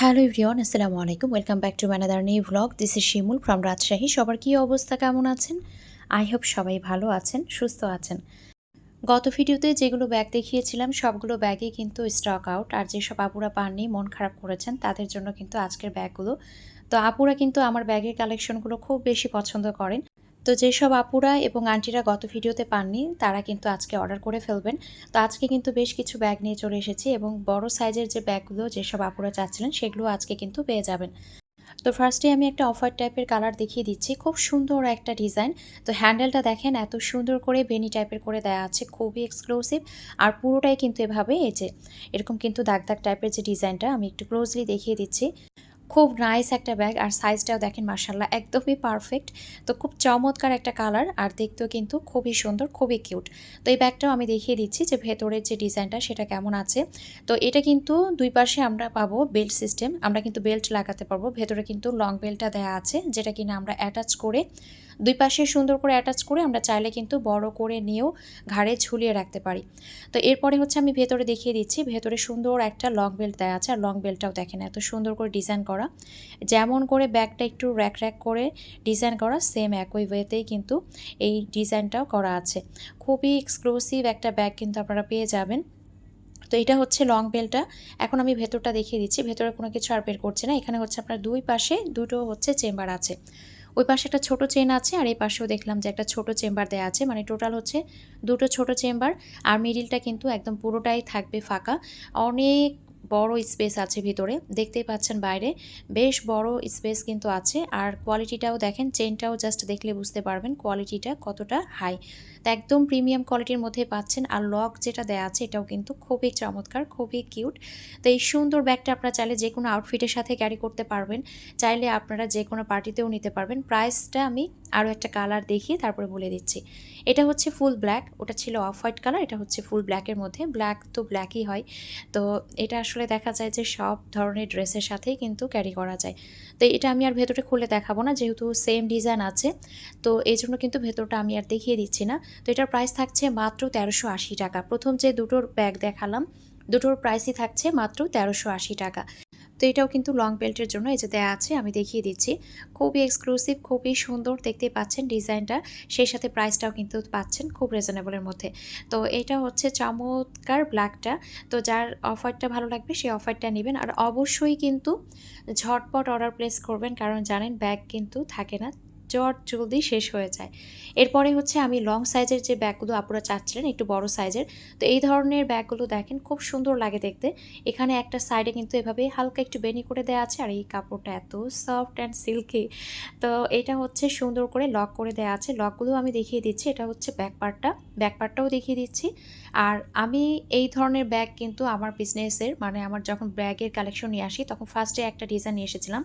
Hello everyone, আসসালামু আলাইকুম। Welcome back to another new vlog this is Shimul from Rajshahi সবার কী অবস্থা, কেমন আছেন? আই হোপ সবাই ভালো আছেন, সুস্থ আছেন। গত ভিডিওতে যেগুলো ব্যাগ দেখিয়েছিলাম, সবগুলো ব্যাগই কিন্তু স্টক আউট আর যেসব আপুরা পাননি, মন খারাপ করেছেন, তাদের জন্য কিন্তু আজকের ব্যাগগুলো তো আপুরা কিন্তু আমার ব্যাগের কালেকশনগুলো খুব বেশি পছন্দ করেন। তো যেসব আপুরা এবং আন্টিরা গত ভিডিওতে পাননি, তারা কিন্তু আজকে অর্ডার করে ফেলবেন। তো আজকে কিন্তু বেশ কিছু ব্যাগ নিয়ে চলে এসেছি এবং বড় সাইজের যে ব্যাগগুলো যেসব আপুরা চাচ্ছিলেন, সেগুলো আজকে কিন্তু পেয়ে যাবেন। তো ফার্স্টে আমি একটা অফার টাইপের কালার দেখিয়ে দিচ্ছি। খুব সুন্দর একটা ডিজাইন তো হ্যান্ডেলটা দেখেন, এত সুন্দর করে বেনি টাইপের করে দেওয়া আছে, খুবই এক্সক্লুসিভ আর পুরোটাই কিন্তু এভাবে, এই যে এরকম কিন্তু দাগ দাগ টাইপের যে ডিজাইনটা আমি একটু ক্লোজলি দেখিয়ে দিচ্ছি। খুব নাইস একটা ব্যাগ আর সাইজটাও দেখেন মার্শাল্লাহ একদমই পারফেক্ট তো খুব চমৎকার একটা কালার আর দেখতেও কিন্তু খুবই সুন্দর, খুবই কিউট তো এই ব্যাগটাও আমি দেখিয়ে দিচ্ছি যে ভেতরের যে ডিজাইনটা সেটা কেমন আছে। তো এটা কিন্তু দুই পাশে আমরা পাবো বেল্ট সিস্টেম আমরা কিন্তু বেল্ট লাগাতে পারব। ভেতরে কিন্তু লং বেল্টটা দেওয়া আছে, যেটা কিনা আমরা অ্যাটাচ করে দুই পাশে সুন্দর করে অ্যাটাচ করে আমরা চাইলে কিন্তু বড় করে নিয়েও ঘাড়ে ঝুলিয়ে রাখতে পারি। তো এরপরে হচ্ছে আমি ভেতরে দেখিয়ে দিচ্ছি, ভেতরে সুন্দর একটা লং বেল্ট দেওয়া আছে, আর লং বেল্টটাও দেখেন এত সুন্দর করে ডিজাইন করা। যেমন করে ব্যাগটা একটু র্যাক র্যাক করে ডিজাইন করা সেম একই ওয়েতেই কিন্তু এই ডিজাইনটাও করা আছে। খুবই এক্সক্লুসিভ একটা ব্যাগ কিন্তু আপনারা পেয়ে যাবেন। তো এটা হচ্ছে লং বেলটা এখন আমি ভেতরটা দেখিয়ে দিচ্ছি, ভেতরে কোনো কিছু আর বের করছে না। এখানে হচ্ছে আপনার দুই পাশে দুটো হচ্ছে চেম্বার আছে। ওই পাশে একটা ছোট চেন আছে আর এই পাশেও দেখলাম যে একটা ছোট চেম্বার দেওয়া আছে। মানে টোটাল হচ্ছে দুটো ছোট চেম্বার আর মিডিলটা কিন্তু একদম পুরোটাই থাকবে ফাঁকা। অনেক বড় স্পেস আছে ভিতরে, দেখতেই পাচ্ছেন বাইরে। বেশ বড় স্পেস কিন্তু আছে, আর কোয়ালিটিটাও দেখেন চেনটাও জাস্ট দেখলে বুঝতে পারবেন কোয়ালিটিটা কতটা হাই। তো একদম প্রিমিয়াম কোয়ালিটির মধ্যে পাচ্ছেন, আর লক যেটা দেওয়া আছে এটাও কিন্তু খুবই চমৎকার, খুবই কিউট। তো এই সুন্দর ব্যাগটা আপনারা চাইলে যে কোনো আউটফিটের সাথে ক্যারি করতে পারবেন, চাইলে আপনারা যে কোনো পার্টিতেও নিতে পারবেন। প্রাইসটা আমি আরও একটা কালার দেখিয়ে তারপরে বলে দিচ্ছি। এটা হচ্ছে ফুল ব্ল্যাক ওটা ছিল অফ হোয়াইট কালার এটা হচ্ছে ফুল ব্ল্যাকের মধ্যে। ব্ল্যাক তো ব্ল্যাকই হয়। তো এটা আসলে দেখা যায় যে সব ধরনের ড্রেসের সাথেই কিন্তু ক্যারি করা যায়। তো এটা আমি আর ভেতরে খুলে দেখাবো না, যেহেতু সেম ডিজাইন আছে। তো এই জন্য কিন্তু ভেতরটা আমি আর দেখিয়ে দিচ্ছি না। তো এটার প্রাইস থাকছে মাত্র তেরোশো আশি টাকা। প্রথম যে দুটোর ব্যাগ দেখালাম, দুটোর প্রাইসই থাকছে মাত্র তেরোশো আশি টাকা। তো এটাও কিন্তু লং বেল্টের জন্য এই যে দেওয়া আছে, আমি দেখিয়ে দিচ্ছি। খুবই এক্সক্লুসিভ খুবই সুন্দর দেখতে পাচ্ছেন ডিজাইনটা, সেই সাথে প্রাইসটাও কিন্তু পাচ্ছেন খুব রিজনেবলের মধ্যে। তো এটা হচ্ছে চমৎকার ব্ল্যাকটা তো যার অফারটা ভালো লাগবে সেই অফারটা নেবেন। আর অবশ্যই কিন্তু ঝটপট অর্ডার প্লেস করবেন, কারণ জানেন ব্যাগ কিন্তু থাকে না। চট জলদি শেষ হয়ে যায়। এরপরে হচ্ছে আমি লং সাইজের যে ব্যাগগুলো আপনারা চাচ্ছিলেন, একটু বড় সাইজের তো এই ধরনের ব্যাগগুলো দেখেন খুব সুন্দর লাগে দেখতে। এখানে একটা সাইডে কিন্তু এভাবে হালকা একটু বেনি করে দেওয়া আছে, আর এই কাপড়টা এত সফট অ্যান্ড সিল্কি তো এটা হচ্ছে সুন্দর করে লক করে দেওয়া আছে। লকগুলো আমি দেখিয়ে দিচ্ছি, এটা হচ্ছে ব্যাক পার্টটা ব্যাক পার্টটাও দেখিয়ে দিচ্ছি। আর আমি এই ধরনের ব্যাগ কিন্তু আমার বিজনেসের মানে আমার যখন ব্যাগের কালেকশন নিয়ে আসি, তখন ফার্স্টে একটা ডিজাইন নিয়ে এসেছিলাম।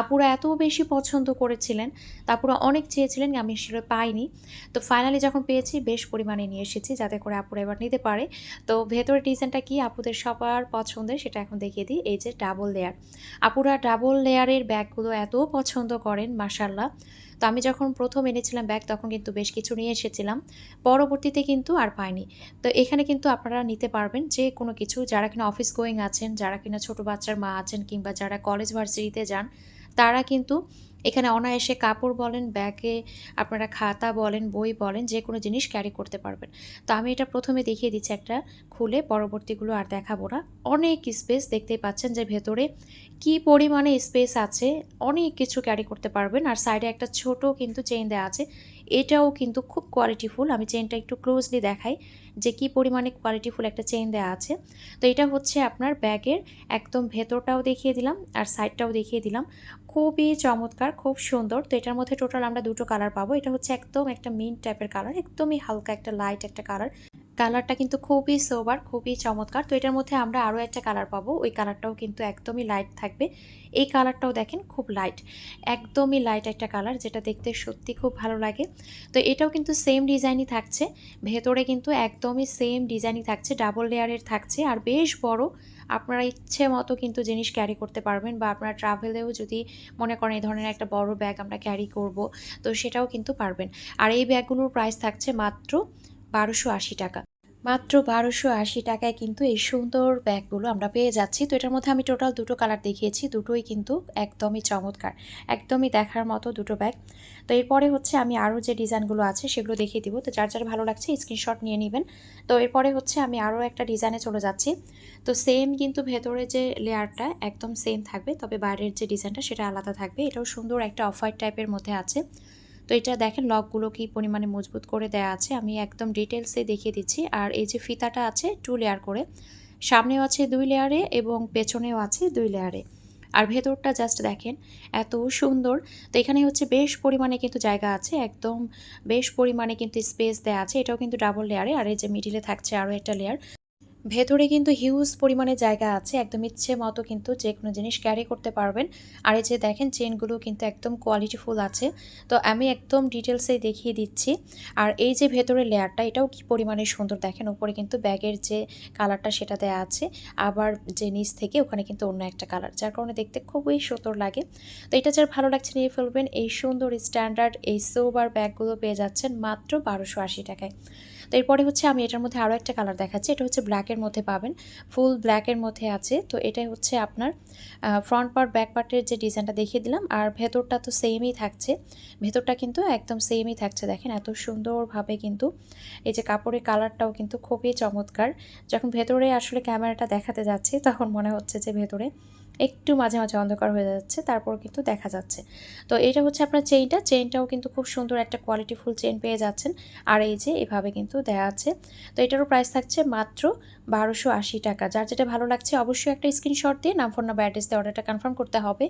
আপুরা এত বেশি পছন্দ করেছিলেন, তারপরে অনেক চেয়েছিলেন, আমি সেটা পাইনি। তো ফাইনালি যখন পেয়েছি, বেশ পরিমাণে নিয়ে এসেছি, যাতে করে আপুরা এবার নিতে পারে। তো ভেতরের ডিজাইনটা কি? আপুদের সবার পছন্দের, সেটা এখন দেখিয়ে দিই। এই যে ডাবল লেয়ার আপুরা ডাবল লেয়ারের ব্যাগগুলো এত পছন্দ করেন মাসাল্লাহ তো আমি যখন প্রথম এনেছিলাম ব্যাগ, তখন কিন্তু বেশ কিছু নিয়ে এসেছিলাম। পরবর্তীতে কিন্তু আর পাইনি। তো এখানে কিন্তু আপনারা নিতে পারবেন যে কোনো কিছু, যারা কিনা অফিস গোয়িং আছেন, যারা কিনা ছোটো বাচ্চার মা আছেন কিংবা যারা কলেজ ভার্সিটিতে যান, তারা কিন্তু এখানে অনায়াসে কাপড় বলেন, ব্যাগে আপনারা খাতা বলেন, বই বলেন, যে কোনো জিনিস ক্যারি করতে পারবেন। তো আমি এটা প্রথমে দেখিয়ে দিচ্ছি একটা খুলে, পরবর্তীগুলো আর দেখাবো না। অনেক স্পেস দেখতেই পাচ্ছেন যে ভেতরে কি পরিমাণে স্পেস আছে, অনেক কিছু ক্যারি করতে পারবেন। আর সাইডে একটা ছোট কিন্তু চেইন দেওয়া আছে এটাও কিন্তু খুব কোয়ালিটিফুল আমি চেনটা একটু ক্লোজলি দেখাই যে কি পরিমাণে কোয়ালিটিফুল একটা চেন দেওয়া আছে। তো এটা হচ্ছে আপনার ব্যাগের একদম ভেতরটাও দেখিয়ে দিলাম আর সাইডটাও দেখিয়ে দিলাম। খুবই চমৎকার, খুব সুন্দর। তো এটার মধ্যে টোটাল আমরা দুটো কালার পাবো। এটা হচ্ছে একদম একটা মিন টাইপের কালার একদমই হালকা একটা লাইট একটা কালার কালারটা কিন্তু খুবই সোবার খুবই চমৎকার। তো এটার মধ্যে আমরা আরও একটা কালার পাবো। ওই কালারটাও কিন্তু একদমই লাইট থাকবে। এই কালারটাও দেখেন খুব লাইট একদমই লাইট একটা কালার যেটা দেখতে সত্যি খুব ভালো লাগে। তো এটাও কিন্তু সেম ডিজাইনই থাকছে। ভেতরে কিন্তু একদমই সেম ডিজাইনই থাকছে ডাবল লেয়ারের থাকছে। আর বেশ বড়, আপনারা ইচ্ছে মতো কিন্তু জিনিস ক্যারি করতে পারবেন বা আপনারা ট্রাভেলেও যদি মনে করেন এই ধরনের একটা বড় ব্যাগ আমরা ক্যারি করব, তো সেটাও কিন্তু পারবেন। আর এই ব্যাগগুলোর প্রাইস থাকছে মাত্র বারোশো আশি টাকা। মাত্র বারোশো আশি টাকায় কিন্তু এই সুন্দর ব্যাগগুলো আমরা পেয়ে যাচ্ছি। তো এটার মধ্যে আমি টোটাল দুটো কালার দেখিয়েছি, দুটোই কিন্তু একদমই চমৎকার, একদমই দেখার মতো দুটো ব্যাগ। তো এরপরে হচ্ছে আমি আরও যে ডিজাইনগুলো আছে সেগুলো দেখিয়ে দিব। তো যার যার ভালো লাগছে স্ক্রিনশট নিয়ে নেবেন। তো এরপরে হচ্ছে আমি আরও একটা ডিজাইনে চলে যাচ্ছি। তো সেম কিন্তু ভেতরে যে লেয়ারটা একদম সেম থাকবে, তবে বাইরের যে ডিজাইনটা সেটা আলাদা থাকবে। এটাও সুন্দর একটা অফ হোয়াইট টাইপের মধ্যে আছে। তো এটা দেখেন লকগুলো কি পরিমাণে মজবুত করে দেওয়া আছে। আমি একদম ডিটেলসে দেখিয়ে দিচ্ছি। আর এই যে ফিতাটা আছে টু লেয়ার করে। সামনেও আছে দুই লেয়ারে এবং পেছনেও আছে দুই লেয়ারে আর ভেতরটা জাস্ট দেখেন, এত সুন্দর। তো এখানে হচ্ছে বেশ পরিমাণে কিন্তু জায়গা আছে, একদম বেশ পরিমাণে কিন্তু স্পেস দেয়া আছে। এটাও কিন্তু ডাবল লেয়ারে আর এই যে মিডিলে থাকছে আরও একটা লেয়ার ভেতরে কিন্তু হিউজ পরিমাণে জায়গা আছে, একদম ইচ্ছে মতো কিন্তু যে কোনো জিনিস ক্যারি করতে পারবেন। আর এই যে দেখেন চেনগুলো কিন্তু একদম কোয়ালিটিফুল আছে। তো আমি একদম ডিটেলসেই দেখিয়ে দিচ্ছি। আর এই যে ভেতরের লেয়ারটা এটাও কি পরিমাণে সুন্দর? দেখেন উপরে কিন্তু ব্যাগের যে কালারটা সেটা দেওয়া আছে। আবার যে নিচ থেকে ওখানে কিন্তু অন্য একটা কালার যার কারণে দেখতে খুবই সুন্দর লাগে। তো এটা যার ভালো লাগছে নিয়ে ফেলবেন, এই সুন্দর স্ট্যান্ডার্ড এই সোবার ব্যাগগুলো পেয়ে যাচ্ছেন মাত্র বারোশো আশি টাকায়। তো এরপরে হচ্ছে আমি এটার মধ্যে আরও একটা কালার দেখাচ্ছি। এটা হচ্ছে ব্ল্যাকের মধ্যে পাবেন। ফুল ব্ল্যাকের মধ্যে আছে। তো এটাই হচ্ছে আপনার ফ্রন্ট পার্ট ব্যাক পার্টের যে ডিজাইনটা দেখিয়ে দিলাম। আর ভেতরটা তো সেমই থাকছে। ভেতরটা কিন্তু একদম সেমই থাকছে। দেখেন এত সুন্দরভাবে কিন্তু এই যে কাপড়ের কালারটাও কিন্তু খুবই চমৎকার। যখন ভেতরে আসলে ক্যামেরাটা দেখাতে যাচ্ছি, তখন মনে হচ্ছে যে ভেতরে একটু মাঝে মাঝে অন্ধকার হয়ে যাচ্ছে। তারপর কিন্তু দেখা যাচ্ছে। তো এটা হচ্ছে আপনার চেইনটা চেইনটাও কিন্তু খুব সুন্দর একটা কোয়ালিটিফুল চেইন পেয়ে যাচ্ছেন। আর এই যে এভাবে কিন্তু দেয়া আছে। তো এটারও প্রাইস থাকছে মাত্র বারোশো আশি টাকা। যার যেটা ভালো লাগছে, অবশ্যই একটা স্ক্রিনশট দিয়ে নাম ফোন নাম্বার অ্যাড্রেস দিয়ে অর্ডারটা কনফার্ম করতে হবে।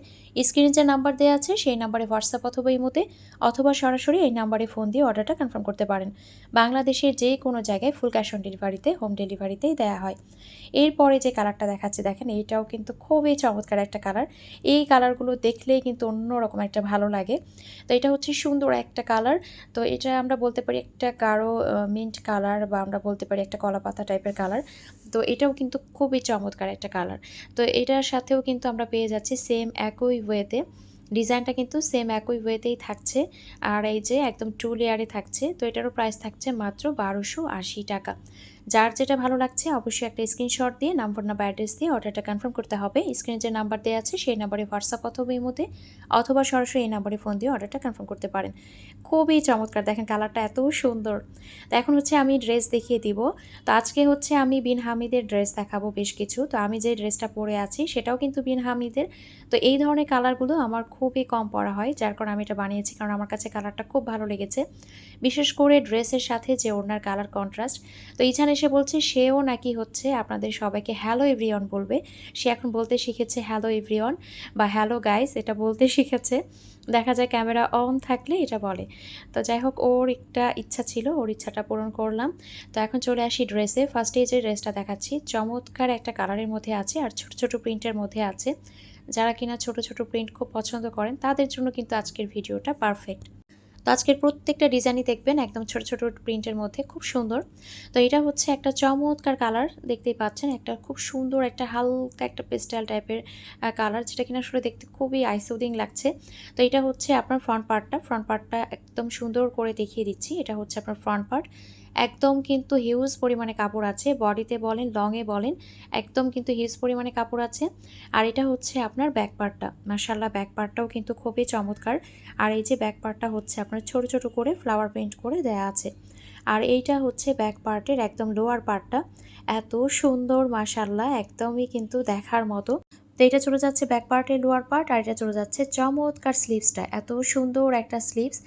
স্ক্রিনে যে নাম্বার দেওয়া আছে, সেই নাম্বারে হোয়াটসঅ্যাপ অথবা ইমোতে অথবা সরাসরি এই নাম্বারে ফোন দিয়ে অর্ডারটা কনফার্ম করতে পারেন। বাংলাদেশের যে কোনো জায়গায় ফুল ক্যাশ অন ডেলিভারিতে হোম ডেলিভারিতেই দেওয়া হয়। এরপরে যে কালারটা দেখাচ্ছে, দেখেন এইটাও কিন্তু খুবই চমৎকার একটা কালার এই কালারগুলো দেখলেই কিন্তু অন্যরকম একটা ভালো লাগে। তো এটা হচ্ছে সুন্দর একটা কালার তো এটা আমরা বলতে পারি একটা গাঢ় মিন্ট কালার বা আমরা বলতে পারি একটা কলা পাতা টাইপের কালার তো এটাও কিন্তু খুবই চমৎকার একটা কালার তো এটার সাথেও কিন্তু আমরা পেয়ে যাচ্ছি সেম একই ওয়েতে ডিজাইনটা কিন্তু সেম একই ওয়েতেই থাকছে। আর এই যে একদম টু লেয়ারে থাকছে, তো এটারও প্রাইস থাকছে মাত্র বারোশো আশি টাকা। যার যেটা ভালো লাগছে অবশ্যই একটা স্ক্রিনশট দিয়ে নাম্বার নাম্বার অ্যাড্রেস দিয়ে অর্ডারটা কনফার্ম করতে হবে। স্ক্রিনে যে নাম্বার দেওয়া আছে সেই নাম্বারে হোয়াটসঅ্যাপ অথবা মধ্যে অথবা সরাসরি এই নাম্বারে ফোন দিয়ে অর্ডারটা কনফার্ম করতে পারেন। খুবই চমৎকার, দেখেন কালারটা এত সুন্দর। তো এখন হচ্ছে আমি ড্রেস দেখিয়ে দিব। তো আজকে হচ্ছে আমি বিন হামিদের ড্রেস দেখাবো বেশ কিছু। তো আমি যে ড্রেসটা পরে আছি সেটাও কিন্তু বিন হামিদের। তো এই ধরনের কালারগুলো আমার খুবই কম পরা হয়, যার কারণে আমি এটা বানিয়েছি কারণ আমার কাছে কালারটা খুব ভালো লেগেছে। বিশেষ করে ড্রেসের সাথে যে ওনার কালার কন্ট্রাস্ট তো এইখানে এসে বলছে সেও নাকি হচ্ছে আপনাদের সবাইকে হ্যালো এভরিওয়ান বলবে। সে এখন বলতে শিখেছে হ্যালো এভরিওয়ান বা হ্যালো গাইস এটা বলতে শিখেছে। দেখা যায় ক্যামেরা অন থাকলে এটা বলে। তো যাই হোক, ওর একটা ইচ্ছা ছিল, ওর ইচ্ছাটা পূরণ করলাম। তো এখন চলে আসি ড্রেসে। ফার্স্টে যে ড্রেসটা দেখাচ্ছি, চমৎকার একটা কালারের মধ্যে আছে আর ছোট ছোট প্রিন্টের মধ্যে আছে। যারা কিনা ছোট ছোট প্রিন্ট খুব পছন্দ করেন, তাদের জন্য কিন্তু আজকের ভিডিওটা পারফেক্ট তো আজকের প্রত্যেকটা ডিজাইনই দেখবেন একদম ছোট ছোট প্রিন্টের মধ্যে, খুব সুন্দর। তো এটা হচ্ছে একটা চমৎকার কালার দেখতেই পাচ্ছেন, একটা খুব সুন্দর, একটা হালকা একটা পেস্টাল টাইপের কালার যেটা কিনা আসলে দেখতে খুবই আইসুদিং লাগছে। তো এটা হচ্ছে আপনার ফ্রন্ট পার্টটা ফ্রন্ট পার্টটা একদম সুন্দর করে দেখিয়ে দিচ্ছি। এটা হচ্ছে আপনার ফ্রন্ট পার্ট একদম কিন্তু হিউজ পরিমাণে কাপড় আছে। বডিতে বলেন লংয়ে বলেন, একদম কিন্তু হিউজ পরিমাণে কাপড় আছে। আর এটা হচ্ছে আপনার ব্যাক পার্টটা মার্শাল্লাহ ব্যাক পার্টটাও কিন্তু খুবই চমৎকার। আর এই যে ব্যাক পার্টটা হচ্ছে, আপনার ছোট ছোট করে ফ্লাওয়ার পেন্ট করে দেয়া আছে। আর এইটা হচ্ছে ব্যাক পার্টের একদম লোয়ার পার্টটা এত সুন্দর মার্শাল্লাহ একদমই কিন্তু দেখার মতো। তো এটা চলে যাচ্ছে ব্যাক পার্টের লোয়ার পার্ট আর এটা চলে যাচ্ছে চমৎকার স্লিভসটা এত সুন্দর একটা স্লিভস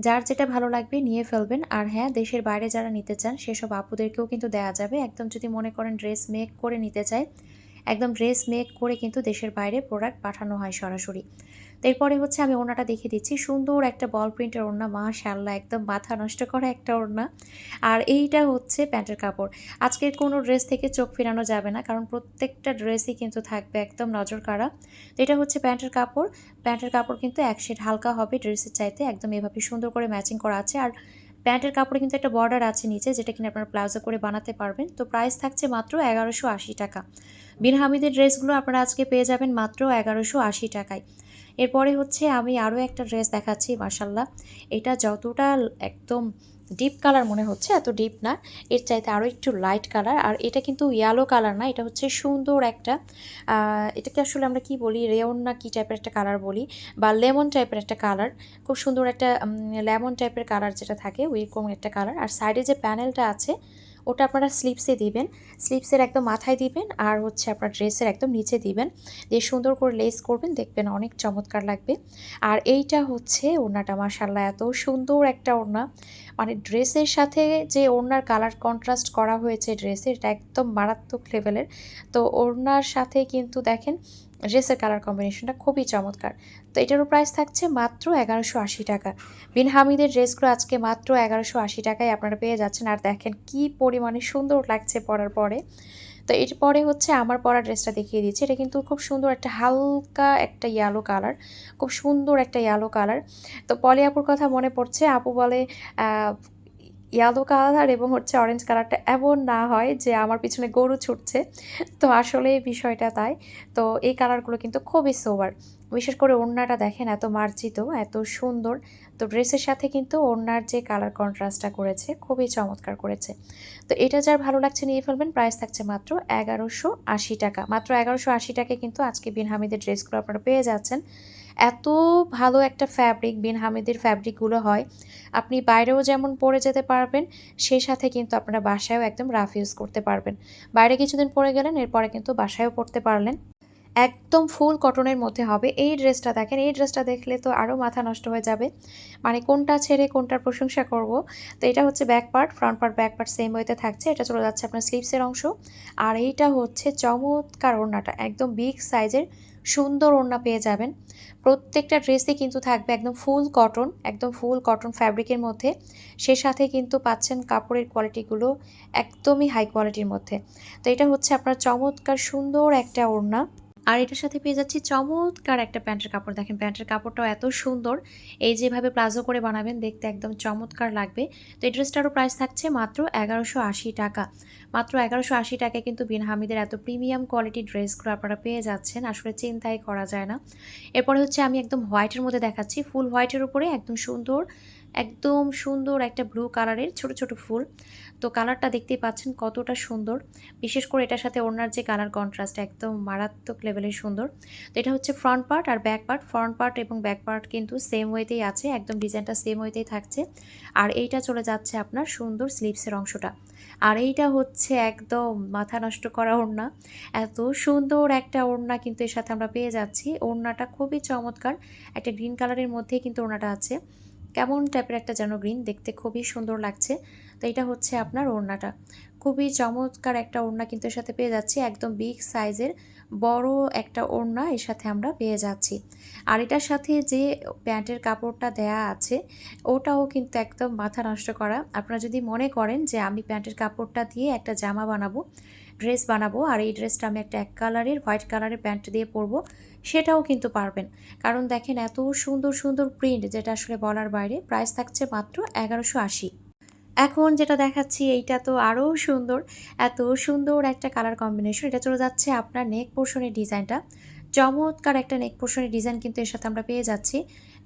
যার যেটা ভালো লাগবে নিয়ে ফেলবেন। আর হ্যাঁ দেশের বাইরে যারা নিতে চান, সেসব আপুদেরকেও কিন্তু দেয়া যাবে। একদম যদি মনে করেন ড্রেস মেক করে নিতে চায়, একদম ড্রেস মেক করে কিন্তু দেশের বাইরে প্রোডাক্ট পাঠানো হয় সরাসরি। এরপরে হচ্ছে আমি ওড়নাটা দেখিয়ে দিচ্ছি। সুন্দর একটা বল প্রিন্টের ওড়না মাশাল্লাহ একদম মাথা নষ্ট করা একটা ওড়না। আর এইটা হচ্ছে প্যান্টের কাপড়। আজকের কোনো ড্রেস থেকে চোখ ফেরানো যাবে না, কারণ প্রত্যেকটা ড্রেসই কিন্তু থাকবে একদম নজর কাড়া তো এটা হচ্ছে প্যান্টের কাপড়। প্যান্টের কাপড় কিন্তু এক শেড হালকা হবে ড্রেসের চাইতে, একদম এভাবে সুন্দর করে ম্যাচিং করা আছে। আর প্যান্টের কাপড়ে কিন্তু একটা বর্ডার আছে নিচে, যেটা কিনা আপনারা প্লাজো করে বানাতে পারবেন। তো প্রাইস থাকছে মাত্র এগারোশো আশি টাকা। বিন হামিদের ড্রেসগুলো আপনারা আজকে পেয়ে যাবেন মাত্র এগারোশো আশি টাকায়। এরপরে হচ্ছে আমি আরও একটা ড্রেস দেখাচ্ছি মাসাল্লাহ এটা যতটা একদম ডিপ কালার মনে হচ্ছে, এত ডিপ না। এর চাইতে আরও একটু লাইট কালার আর এটা কিন্তু ইয়েলো কালার না, এটা হচ্ছে সুন্দর একটা এটাকে আসলে আমরা কি বলি রেওন না কি টাইপের একটা কালার বলি, বা লেমন টাইপের একটা কালার খুব সুন্দর একটা লেমন টাইপের কালার যেটা থাকে ওইরকম একটা কালার আর সাইডে যে প্যানেলটা আছে ওটা আপনারা স্লিপসে দিবেন। স্লিপসের একদম মাথায় দিবেন আর হচ্ছে আপনার ড্রেসের একদম নিচে দিবেন। দিয়ে সুন্দর করে লেস করবেন, দেখবেন অনেক চমৎকার লাগবে। আর এইটা হচ্ছে ওড়নাটা মাসাল্লাহ এত সুন্দর একটা ওড়না। মানে ড্রেসের সাথে যে ওড়নার কালার কন্ট্রাস্ট করা হয়েছে ড্রেসের এটা একদম মারাত্মক লেভেলের তো ওড়নার সাথে কিন্তু দেখেন ড্রেসের কালার কম্বিনেশনটা খুবই চমৎকার। তো এটারও প্রাইস থাকছে মাত্র এগারোশো আশি টাকা। বিন হামিদের ড্রেসগুলো আজকে মাত্র এগারোশো আশি টাকায় আপনারা পেয়ে যাচ্ছেন। আর দেখেন কি পরিমাণে সুন্দর লাগছে পরার পরে। তো এরপরে হচ্ছে আমার পরা ড্রেসটা দেখিয়ে দিচ্ছি। এটা কিন্তু খুব সুন্দর একটা হালকা একটা ইয়ালো কালার খুব সুন্দর একটা ইয়ালো কালার তো পলি আপুর কথা মনে পড়ছে। আপু বলে ইয়েলো কালার এবং হচ্ছে অরেঞ্জ কালারটা এমন না হয় যে আমার পিছনে গরু ছুটছে। তো আসলে বিষয়টা তাই। তো এই কালারগুলো কিন্তু খুবই সোবার বিশেষ করে ওড়নাটা দেখেন এত মার্জিত, এত সুন্দর। তো ড্রেসের সাথে কিন্তু ওড়নার যে কালার কন্ট্রাস্টটা করেছে, খুবই চমৎকার করেছে। তো এটা যার ভালো লাগছে নিয়ে ফেলবেন প্রাইস থাকছে মাত্র এগারোশো আশি টাকা। মাত্র এগারোশো আশি টাকায় কিন্তু আজকে বিন হামিদের ড্রেসগুলো আপনারা পেয়ে যাচ্ছেন। এত ভালো একটা ফ্যাব্রিক বিন হামিদের ফ্যাব্রিকগুলো হয়। আপনি বাইরেও যেমন পরে যেতে পারবেন সেই সাথে কিন্তু আপনারা বাসায়ও একদম রাফ ইউজ করতে পারবেন। বাইরে কিছুদিন পরে গেলেন, এরপরে কিন্তু বাসায়ও পরতে পারলেন। একদম ফুল কটনের মধ্যে হবে। এই ড্রেসটা দেখেন, এই ড্রেসটা দেখলে তো আরও মাথা নষ্ট হয়ে যাবে। মানে কোনটা ছেড়ে কোনটার প্রশংসা করব? তো এটা হচ্ছে back part front part back part same ওয়েতে থাকছে। এটা চলে যাচ্ছে আপনার স্লিপসের অংশ। আর এইটা হচ্ছে চমৎকার ওড়নাটা, একদম বিগ সাইজের সুন্দর ওড়না পেয়ে যাবেন। প্রত্যেকটা ড্রেসে কিন্তু থাকবে একদম ফুল কটন, একদম ফুল কটন ফ্যাব্রিকের মধ্যে। সে সাথে কিন্তু পাচ্ছেন কাপড়ের কোয়ালিটিগুলো একদমই হাই কোয়ালিটির মধ্যে। তো এটা হচ্ছে আপনার চমৎকার সুন্দর একটা ওড়না। আর এটার সাথে পেয়ে যাচ্ছি চমৎকার একটা প্যান্টের কাপড়। দেখেন প্যান্টের কাপড়টাও এত সুন্দর। এই যেভাবে প্লাজো করে বানাবেন, দেখতে একদম চমৎকার লাগবে। তো এই ড্রেসটারও প্রাইস থাকছে মাত্র এগারোশো আশি টাকা। মাত্র এগারোশো আশি টাকায় কিন্তু বিন হামিদের এত প্রিমিয়াম কোয়ালিটির ড্রেসগুলো আপনারা পেয়ে যাচ্ছেন। আসলে চিন্তাই করা যায় না। এরপরে হচ্ছে আমি একদম হোয়াইটের মধ্যে দেখাচ্ছি। ফুল হোয়াইটের উপরে একদম সুন্দর একদম সুন্দর একটা ব্লু কালারের ছোট ছোট ফুল। তো কালারটা দেখতেই পাচ্ছেন কতটা সুন্দর। বিশেষ করে এটার সাথে ওনার যে কালার কন্ট্রাস্ট একদম মারাত্মক লেভেলের সুন্দর। তো এটা হচ্ছে ফ্রন্ট পার্ট আর ব্যাক পার্ট ফ্রন্ট পার্ট এবং ব্যাক পার্ট কিন্তু সেম ওয়েতেই আছে, একদম ডিজাইনটা সেম ওয়েতেই থাকছে। আর এইটা চলে যাচ্ছে আপনার সুন্দর স্লিভসের অংশটা। আর এইটা হচ্ছে একদম মাথা নষ্ট করা ওড়না। এত সুন্দর একটা ওড়না কিন্তু এর সাথে আমরা পেয়ে যাচ্ছি। ওড়নাটা খুবই চমৎকার। একটা গ্রিন কালারের মধ্যে কিন্তু ওড়নাটা আছে। কেমন টাইপের একটা যেন গ্রিন দেখতে খুবই সুন্দর লাগছে। তো এটা হচ্ছে আপনার ওড়নাটা। খুবই চমৎকার একটা ওড়না কিন্তু এর সাথে পেয়ে যাচ্ছি, একদম বিগ সাইজের বড় একটা ওড়না এর সাথে আমরা পেয়ে যাচ্ছি। আর এটার সাথে যে প্যান্টের কাপড়টা দেয়া আছে, ওটাও কিন্তু একদম মাথা নষ্ট করা। আপনারা যদি মনে করেন যে আমি প্যান্টের কাপড়টা দিয়ে একটা জামা বানাবো, ড্রেস বানাবো, আর এই ড্রেসটা আমি একটা এক কালারের, হোয়াইট কালারের প্যান্ট দিয়ে পরবো, সেটাও কিন্তু পারবেন। কারণ দেখেন এত সুন্দর সুন্দর প্রিন্ট, যেটা আসলে বলার বাইরে, প্রাইস থাকছে মাত্র এগারোশো আশি। এখন যেটা দেখাচ্ছি এইটা তো আরও সুন্দর, এত সুন্দর একটা কালার কম্বিনেশন এটা চলে যাচ্ছে আপনার নেক পোর্শনের ডিজাইনটা চমৎকার একটা নেক পোর্শনের ডিজাইন কিন্তু এর সাথে আমরা পেয়ে যাচ্ছি।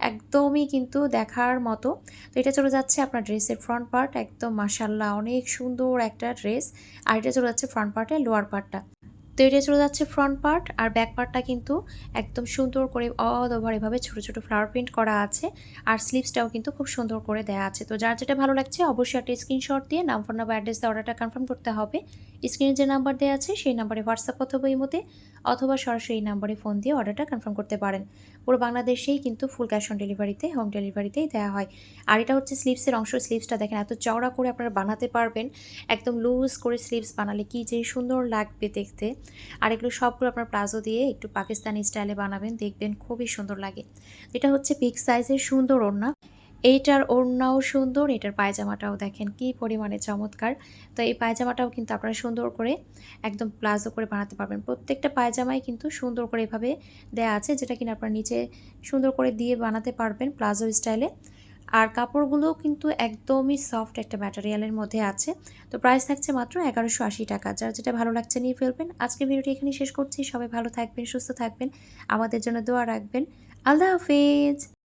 একদমই কিন্তু দেখার মতো। তো এটা চলে যাচ্ছে আপনার ড্রেসের ফ্রন্ট পার্ট একদম মাসাল্লাহ অনেক সুন্দর একটা ড্রেস আর এটা চলে যাচ্ছে ফ্রন্ট পার্টের লোয়ার পার্টটা তো এটা চলে যাচ্ছে ফ্রন্ট পার্ট আর ব্যাক পার্টটা কিন্তু একদম সুন্দর করে অল ওভার এভাবে ছোটো ছোটো ফ্লাওয়ার প্রিন্ট করা আছে আর স্লিভসটাও কিন্তু খুব সুন্দর করে দেওয়া আছে। তো যার যেটা ভালো লাগছে অবশ্যই একটা স্ক্রিনশট দিয়ে নাম ফোন নাম্বার অ্যাড্রেস দিয়ে অর্ডারটা কনফার্ম করতে হবে। স্ক্রিনে যে নাম্বার দেওয়া আছে, সেই নাম্বারে হোয়াটসঅ্যাপ অথবা ইমোতে অথবা সরাসরি এই নাম্বারে ফোন দিয়ে অর্ডারটা কনফার্ম করতে পারেন। পুরো বাংলাদেশেই কিন্তু ফুল ক্যাশ অন ডেলিভারিতে, হোম ডেলিভারিতেই দেওয়া হয়। আর এটা হচ্ছে স্লিভসের অংশ, স্লিভসটা দেখেন এত চওড়া করে আপনারা বানাতে পারবেন, একদম লুজ করে স্লিভস বানালে কি যে সুন্দর লাগবে দেখতে। আর এগুলো সবগুলো আপনার প্লাজো দিয়ে একটু পাকিস্তানি স্টাইলে বানাবেন, দেখবেন খুবই সুন্দর লাগে। এটা হচ্ছে বিগ সাইজের সুন্দর ওড়না এইটার ওড়নাও সুন্দর, এটার পায়জামাটাও দেখেন কি পরিমাণে চমৎকার। তো এই পায়জামাটাও কিন্তু আপনারা সুন্দর করে একদম প্লাজো করে বানাতে পারবেন। প্রত্যেকটা পায়জামাই কিন্তু সুন্দর করে এভাবে দেয়া আছে, যেটা কিনা আপনার নিচে সুন্দর করে দিয়ে বানাতে পারবেন প্লাজো স্টাইলে। আর কাপড়গুলো কিন্তু একদমই সফট একটা ম্যাটেরিয়ালের মধ্যে আছে। তো প্রাইস থাকছে মাত্র এগারোশো আশি টাকা। যার যেটা ভালো লাগছে নিয়ে ফেলবেন। আজকে ভিডিওটি এখানে শেষ করছি। সবাই ভালো থাকবেন, সুস্থ থাকবেন। আমাদের জন্য দোয়া রাখবেন। আল্লাহ হাফিজ।